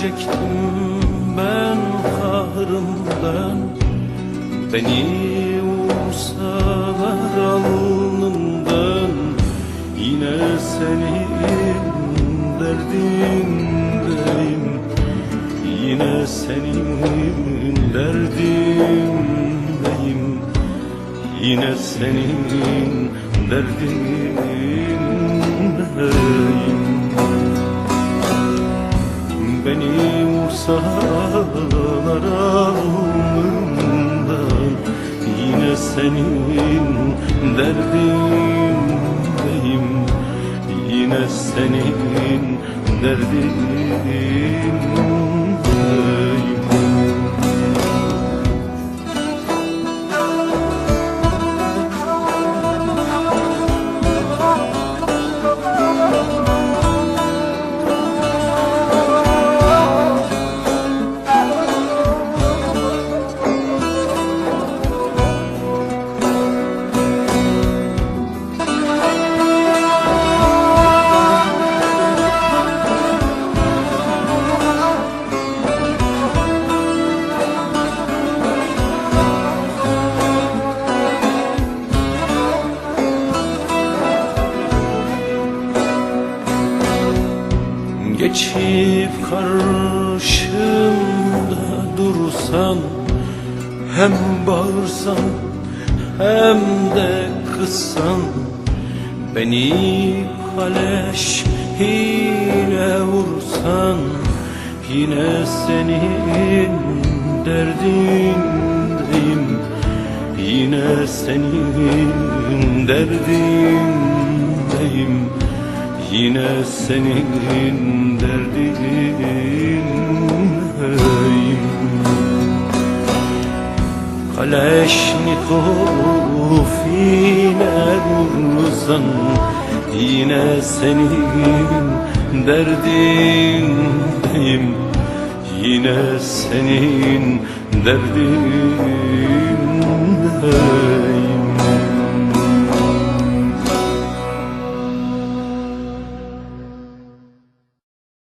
Ölecektim ben kahrımdan. Beni vursalar alnımdan. Yine senin derdindeyim Yine senin derdindeyim Yine senin derdindeyim vursalar alnımdan Yine senin derdindeyim. Yine senin derdindeyim Geçip karşımda dursan Hem bağırsan hem de kızsan Beni kaleş ile vursan Yine senin derdindeyim Yine senin derdindeyim Yine senin Kaleşnikov yine vursan Yine senin derdindeyim. Yine senin derdindeyim